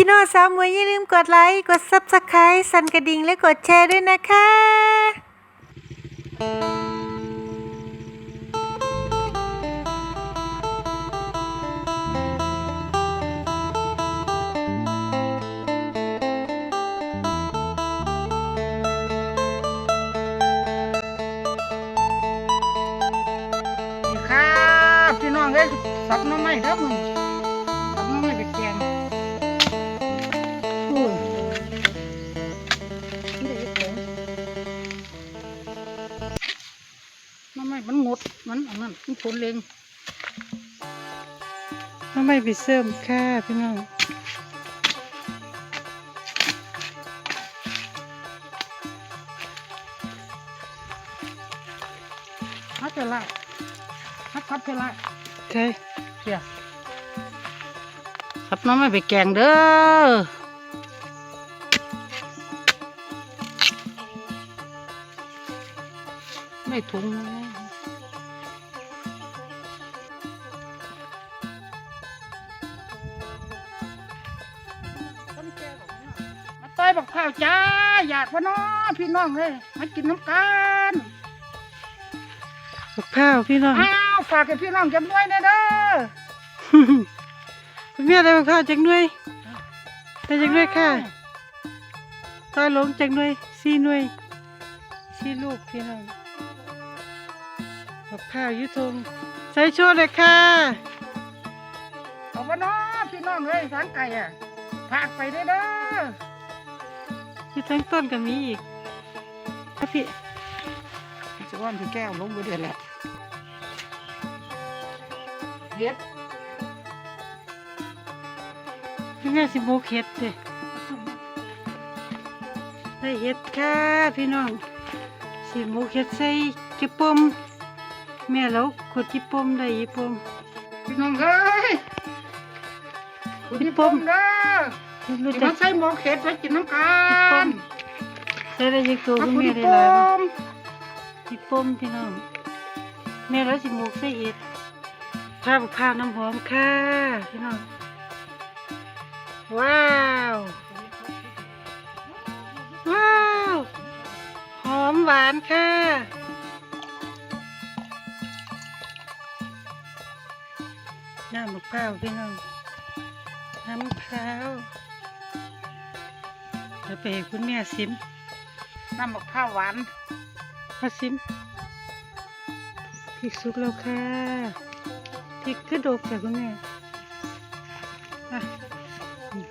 คิโนสาวมวยอย่าลืมกดไลค์ กด Subscribe สั่นกระดิ่งและกดแชร์ด้วยนะคะนี่ครับพี่น้องเอ้ยสับน้ำไม้ครับมึง นอันนั้นมันผลเลงทำไมไปเสริมค่ะพี่น้องฮัทเพลาฮัทพัดเพลาใช่เพียสับหน้ำไม้ไปแกงเด้อไม่ถุงนะ บักข้าวจ้า อยากวะเนาะพี่น้องเลยมากินน้ำกันกับข้าวพี่น้อง อ้าวฝากให้พี่น้องจำด้วยนะเด้อคุณแม่ได้กับข้าวจังด้วยได้จังด้วยค่ะตอยลงจังด้วยสี่หน่วยสี่ลูกพี่น้องกับข้าวอยุทงใส่โชว์เลยค่ะเอาวะเนาะพี่น้องเลยสังไก่อะฝากไปได้อเด้อ ที่ทั้งต้นก็มีอีกครับพี่จะว่านพี่แก้วลงไปเดือนแหละเฮ็ดพี่แม่สิโมกเห็ดเด้ได้เห็ดค่ะพี่น้องสิโมกเห็ดใส่จิปมแม่เราขดจิปมได้จิปมพี่น้องเอ้ยคุณพี่พี่ป้ป้ออมมเด้อ รู้ที่จัมากใส่หมอเข็ดไว้กินน้ำกันใส่ได้ยังตัวขอบคุณคุณแม่ได้ป้หลายอบ่มจิปมพี่น้อง แม่เราสิโมกใส่เอ็ดข้าวข้าวน้ำหอมค่ะพี่น้อง ว้าว ว้าว หอมหวานค่ะน้ำมะพร้าวพี่น้องน้ำมะพร้าวเดี๋ยวไปให้คุณแม่ซิมน้ำมะพร้าวหวานมาซิมพริกสุกแล้วค่ะพริกกระดกค่ะคุณแม่อะนี่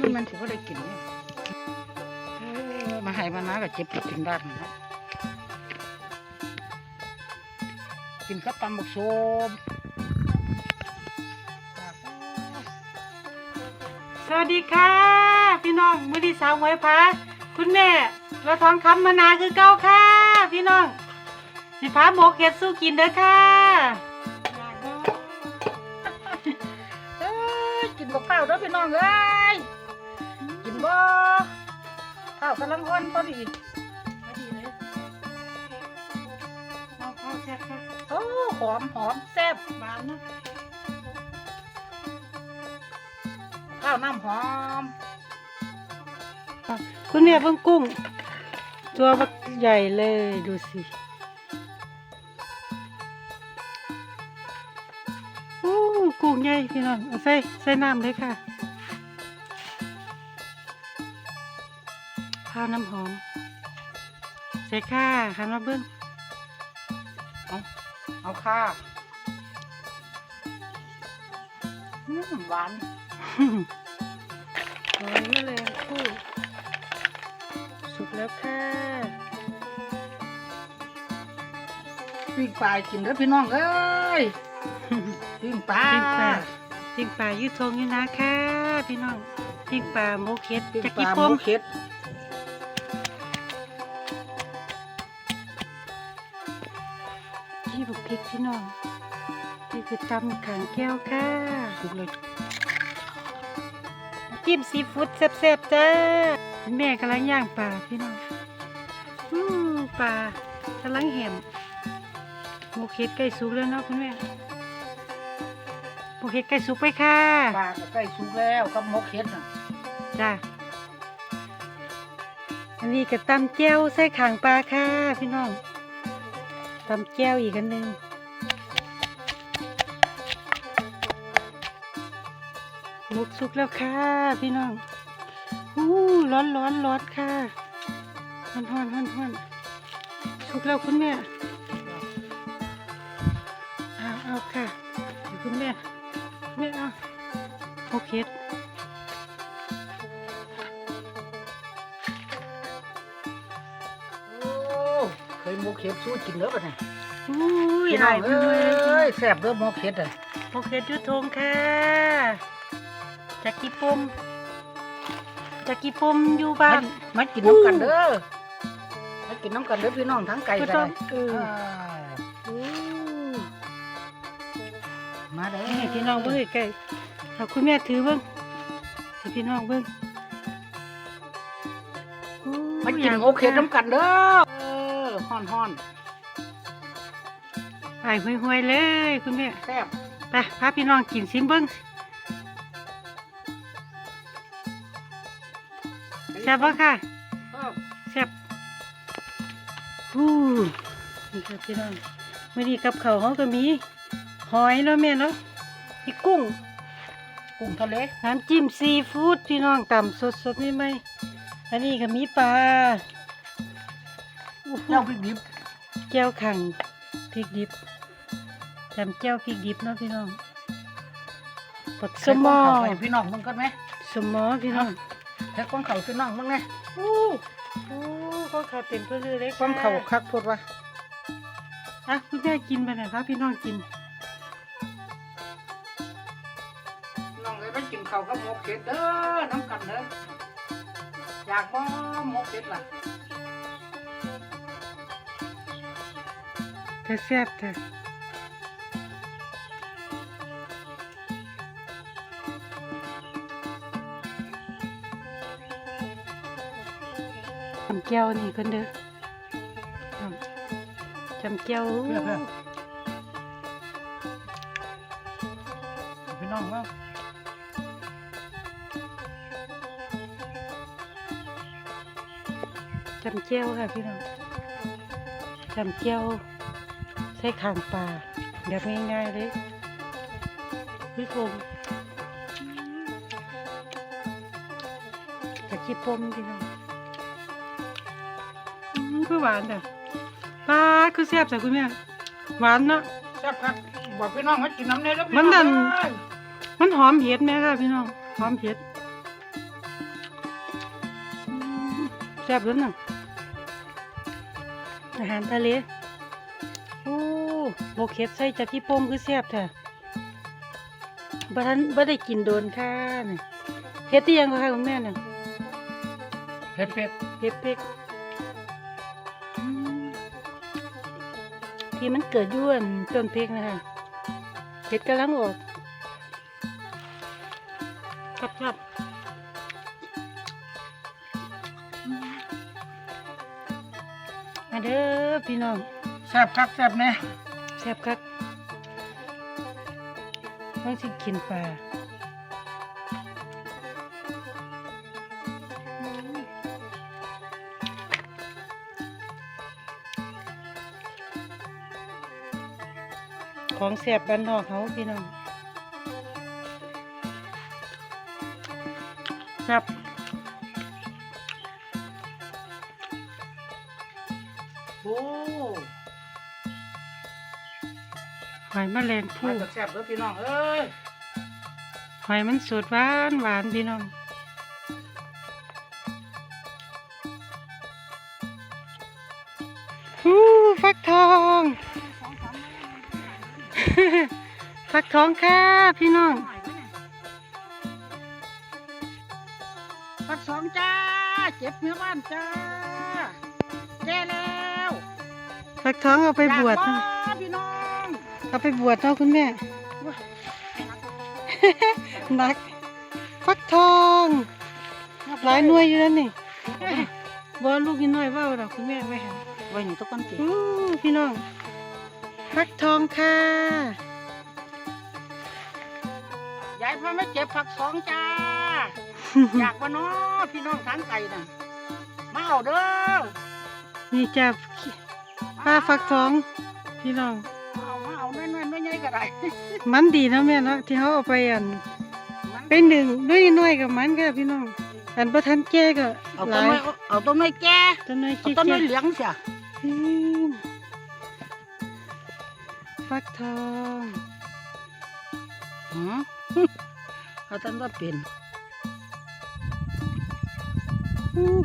นี่มันถือว่าได้กินเนี่ยเออมาให้มานะก็เจ็บกินได้นะกินกับตำบักโซม สวัสดีค่ะ พี่น้องมือดีสาวหมวยพาคุณแม่เราท้องคำมานาคือเก้าค่ะ พี่น้อง สิพาหมกเห็ดสู้กินเด้อค่ะเอ้ยกินกับข้าวเด้อพี่น้องเอ้ยกินบ่ข้าวกำลังอ่อนพอดีเอาเข้าแซ่บค่ะโอ้หอมหอมแซ่บหวานเนอะ ข้าวน้ำหอม คุณแม่เพิ่งกุ้ง ตัวบักใหญ่เลยดูสิอู้กุ้งใหญ่พี่น้องเอาใส่ใส่น้ำเลยค่ะ ข้าวน้ำหอม ใส่ค่ะหันมาเบิ้งเอาเอาค่ะอืมหวาน หอมแมลงคู่สุกแล้วค่ะปิ้งปลากินเด้อพี่น้องเอ้ยปิ้งปลาปิ้งปลาปิ้งปลายืดทงอยู่นะค่ะพี่น้องปิ้งปลาโมกเค็ดปิ้งจากปลากี่หปมูมเข็ดกี่บุกพริกพี่น้องนี่คือตำขางแก้วค่ะสุกเลย จิ้มซีฟู้ดแซ่บๆจ้าคุณแม่กำลังย่างปลาพี่น้องอู้ปลากำลังแหมโมกเค็ดใกล้สุกแล้วเนาะคุณแม่หมกเห็ดไก่สุกไปค่ะปลาก็ใกล้สุกแล้วกับหมกเห็ดน่ะจ้าอันนี้ก็ตำแจ้วใส่ขางปลาค่ะพี่น้องตำแจ้วอีกอันหนึ่ง มกสุกแล้วค่ะพี่น้องอู้ร้อนร้อนร้อนค่ะฮ้อนฮ้อนฮ้อนฮ้อนสุกแล้วคุณแม่เอาเอาค่ะเดี๋ยวคุณแม่แม่เอาโอเคโอ้เคยหมกเห็ดสู้กินเด้อปะเนี่ยอุ้ยพี่น้หาอยงไปเอ้เลยยแซ่บเด้อหมกเห็ดอะโอเคจุดทงค่ะ จากกี่ปมจากกี่ปมอยู่บ้ามันนมากินน้ำกันเด้อมากินน้ำกันเด้อพี่น้องทั้งไก่ก็กัต้องนเอออู้มาเด้อให้พี่น้องเบิ่งใกล้เอาคุณแม่ถือเบิ่งให้พี่น้องเบิ่งอู้มากินหมกเห็ดน้ำกันเด้อเออฮ้อนฮ้อนไอ้ห่วยๆเลยคุณแม่ๆแซ่บไปพาพี่น้องกินซิมเบิ่ง แซ่บบ่ค่ะเออแซ่บอู้นี่ครับพี่น้องมื่อนี้กับเขาวเขาก็มี หอยเนาะแม่เนาะมีกุ้ง กุ้งทะเล น้ำจิ้มซีฟู้ดพี่น้องต่ำสดสดไม่ไหมอันนี้ก็มีปลาอู้หูเจ้าพริกดิบแก้วขังพริกดิบจำแก้วพริกดิบเนาะพี่น้องปักสมอให้พี่น้องมึงกันไหมสมอพี่น้อง แค่ก้อนเข่าพี่น้องมึงไงอู้อู้ข้าวขาเต็มเพื่อเลยก้อนเข่าคักพูดว่าอะคุณแม่กินไปหน่อยครับพี่น้องกิน น้องเลยไปกินข้าวกับหมกเห็ดเด้อน้ำกันเด้ออยากบ่หมกเห็ดล่ะแต่แซ่บแต่ แก้วนี่คนเด้อเอาจำแก้วเพื่อเพื่อพี่น้องว่าจำแก้วค่ะพี่น้องจำแก้วใส่ข้างปลาแบบง่ายๆเลยพี่ผมจากขี้ปมพี่น้องอืม คือหวานแต่ปลาคือแซ่บจ้ะคุณแม่หวานเนาะแซ่บครับบอกพี่น้องให้กินน้ำเนยแล้วพี่มันดันเอ้ยมันหอมเห็ดไหมค่ะพี่น้องหอมเห็ดอืมแซ่บแล้วน่ะอาหารทะเลโอ้โบกเห็ดใส่จากที่โป้มคือแซ่บแท้บ้านบ่ได้กินโดนค่ะนี่เห็ดที่ยังก็ค่ะคุณแม่น่ะเผ็ดเผ็ด เห็ดเป็ก ที่มันเกิดอย้วนต้นเพกนะคะเห็ดกำลังออกครับครับมาเด้อพี่น้องแซ่บครับแซ่บแน่แซ่บครับต้องสิกินปลา ของแซ่บบ้านนอกเขาพี่น้องแซ่บโอ้หอยแมลงมาภู่จากแซ่บแล้วพี่น้องเอ้ยหอยมันสดหวานหวานพี่น้องฮู้ฟักทอง ฟักทองค่ะพี่น้องพักสองจ้าเจ็บเนื้อบ้านจ้าแก่แล้วฟักทองเอาไปบวชอยากเนาะบ่พี่น้องเอาไปบวชเนาะคุณแม่นักฟักทองหลายหน่วยอยู่แล้วนี่บ่ลูกนิดหน่อยว่าดอกคุณแม่ไม่เห็นไว้นี่ตะก้อนเจ็บอู้พี่น้องฟักทองค่ะ ยายพามาเจ็บผักสองจ้า อยากมาเนาะพี่น้องทางไกลน่ะ มาเอาเด้อ นี่จ้ะป้าฟักทองพี่น้องมาเอามาเอาแม่นๆไม่ใหญ่ก็ได้ มันดีเนาะแม่เนาะที่เขาเอาไปอันมันไปหนึ่งด้วยน้อยกับมันค่ะพี่น้อง อันประทันแก่ก็เอาหต้นลายไม้เอาต้นไม้แก่ต้นน้อยเอาแก่ต้นไม้แก่เหลืองเสียอืมฟักทอง หืม เอาต้นว่าเป็น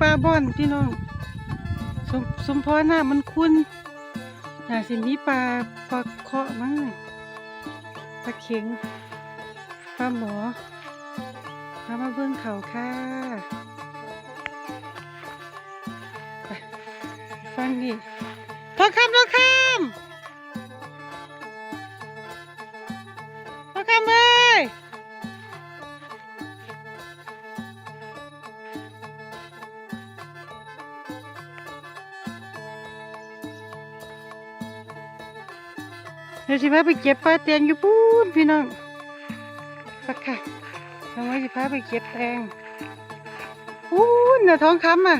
ปลาบ่อนพี่น้อง สมสมพรน่ะมันคุ้นน่าสิมีปลาปลาเคาะมั้งปลาเข็งปลาหมอพามาเบิ่งเขาค่ะไปฟังดิทองคำทองคำ ดี๋ยวสิพาไปเก็บปลาแตงอยู่ปูนพี่น้องไปค่ะทำไมสิพาไปเก็บแตงปูนน่ะท้องคำอะ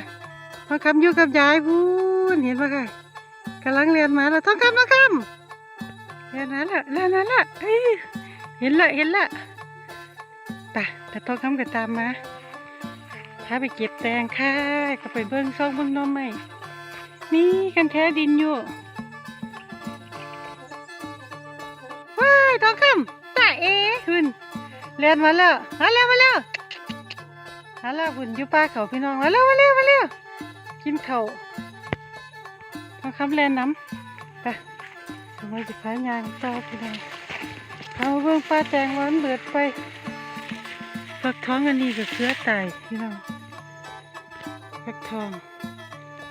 ทองคำอยู่กับยายปูนเห็นปะค่ะกำลังเรียนมาแล้วท้องคำทองคำเรียนนั้นละเรียนนั้นละเอ้ยเห็นละเห็นละไปแต่ท้องคำก็ตามมาพาไปเก็บแตงค่ะก็ไปเบิ้งซองเบิ้งน้องใหม่นี่กันแท้ดินอยู่ ว้ายทองคำตาเอหุ่นเรียนมาแล้วมาแล้วมาแล้วมาแล้วหุ่นอยู่ป้าเขาพี่น้องมาแล้วมาแล้วมาแล้วกินเขาวทองคำเรียนน้ำไปทำไมจะพายางต่อพี่น้องเอาเบิ่งปลาแตงวานเบิดไปปักท้องอันนี้กับเสือตายพี่น้องปักทอง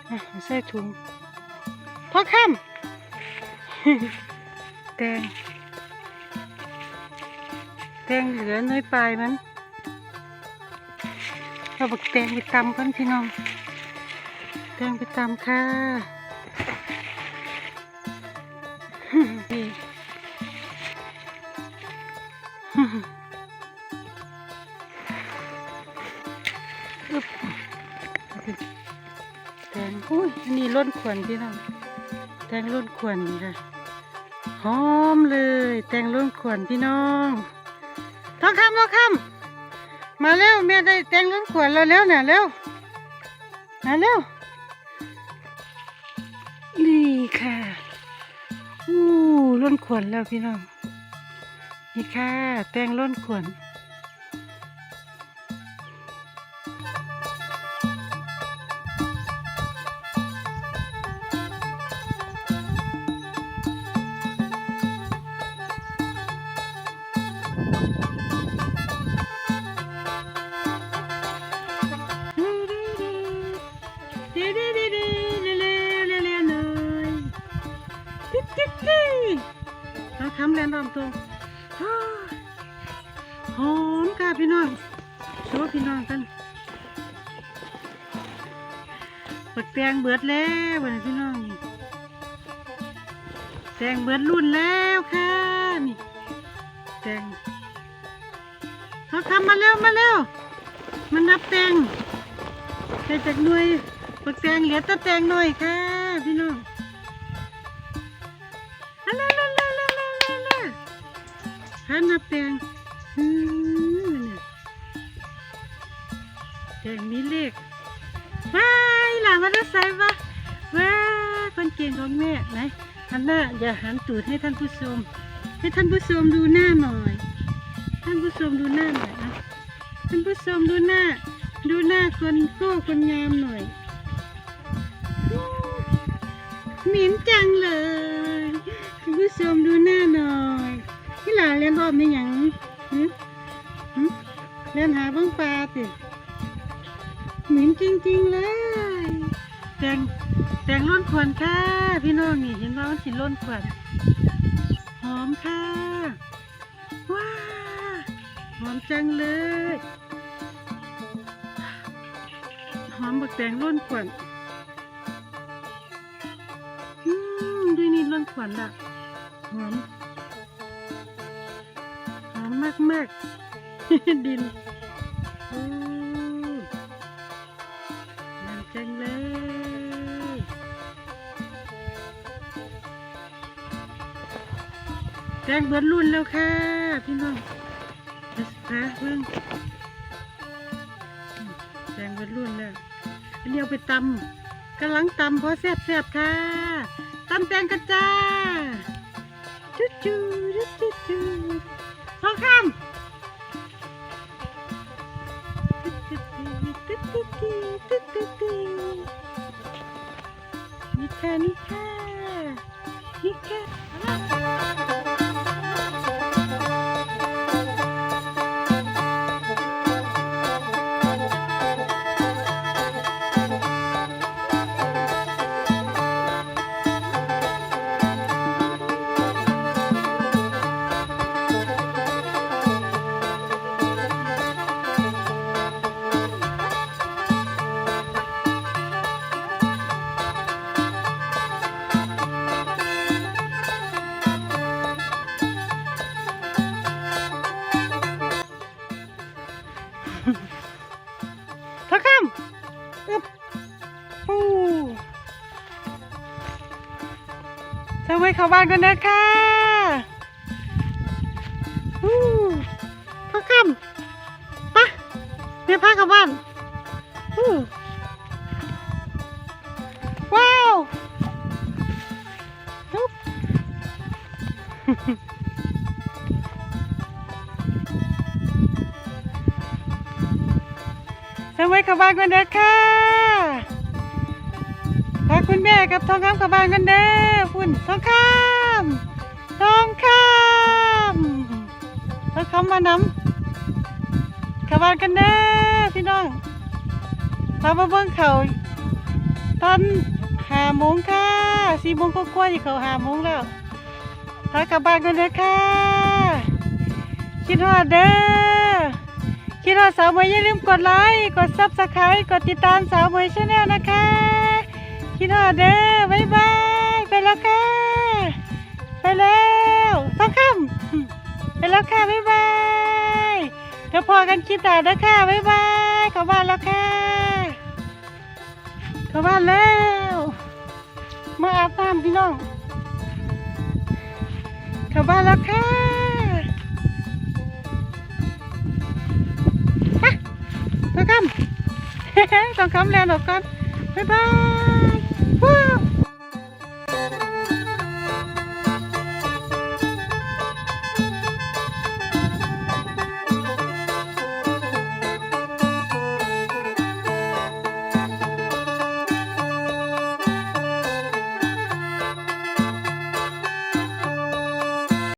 อะใส่ถุงทองคำแตง แตงเหลือน้อยปลายมันเราบักแตงไปตำกันพี่น้องแตงไปตำค่ะอึ๊บแตงอุ้ยอันนี้ล้นขวนพี่น้องแตงล้นขวนค่ะหอมเลย แตงล้นขวนพี่น้อง ทองคำทองคำมาเร็วแม่ได้เตงกันขวดแล้วเร็วน่ยเร็วมาเร็วนี่ค่ะอู้ล้นขวดแล้วพี่น้องนี่ค่ะแตงล้นขวด เบิดแล้ววันพี่น้องนี่แตงเบิดรุ่นแล้วค่ะนี่แตงทองคำมาเร็วมาเร็วมานับแตงใส่จากหน่วยปักแตงเหลือแต่แตงหน่อยค่ะพี่น้องฮัลโหลฮัลโหลฮัลโหลฮัลโหลหานับแตงอืมน่ะแตงมีเลขว้ายหลาน มาได้ใส่ปะว้าคนเก่งของแม่ไหนหันหน้าอย่าหันตูดให้ท่านผู้ชม ให้ท่านผู้ชมดูหน้าหน่อย ท่านผู้ชมดูหน้าหน่อยนะท่านผู้ชมดูหน้า ดูหน้าคนโก้คนงามหน่อยหมิ่นจังเลยท่านผู้ชมดูหน้าหน่อยพี่หลานเล่นรอบไม่ยังหึหึเล่นหาเบ้งปลาสิหมิ่นจริงๆเลย ตงแตงล้นขวัญค่ะพี่น้องนี่เห็นว่ามันสิล้นขวัญหอมค่ะว้าหอมจังเลยหอมบักแตงล้นขวัญอืมด้วยนี่ล้นขวัญละหอมหอมมากมากๆดินอ้มั แดงเบิดรุ่นแล้วค่ะ พี่น้องเดี๋ยวสิพาเพิ่งแดงเบิดรุ่นแล้วอันนี้เอาไปตำกำลังตำเพราะแซ่บๆค่ะตำแตงกันจ้าจุ๊จูจุ๊จูจูทองคำนี่ค่ะนี่ค่ะนี่ค่ะ เข้าบ้านกันนะคะอู้ทอคำปะเดี๋ยวพาเข้าบ้านหูว้าวฮึบสวัสดีเข้าบ้านกันเด้อค่ะ กับทองคำเข้าบ้านกันเด้อคุณทองคำทองคำทองคำมานำเข้าบ้านกันเด้อพี่น้องพามาเบิ่งเขาตอนหาโมงค่ะสี่โมงก็กว่าๆที่เขาหาโมงแล้วพากลับบ้านกันเด้อค่ะคิดฮอดเด้อคิดว่าสาวมวยอย่าลืมกดไลค์กดซับสไครต์กดติดตามสาวมวยชาแนลนะคะ คิดว่าเด้อบายบาย ไปแล้วค่ะ ไปแล้วต้องคำไปแล้วค่ะบายบายเดี๋ยวพอกันคลิดต่อนะค่ะบายบายข้าบ้านแล้วค่ะข้าบ้านแล้วมาอาบน้ำพี่น้องข้าบ้านแล้วค่ะทองคำทองคำแลนออกก่อนบายบาย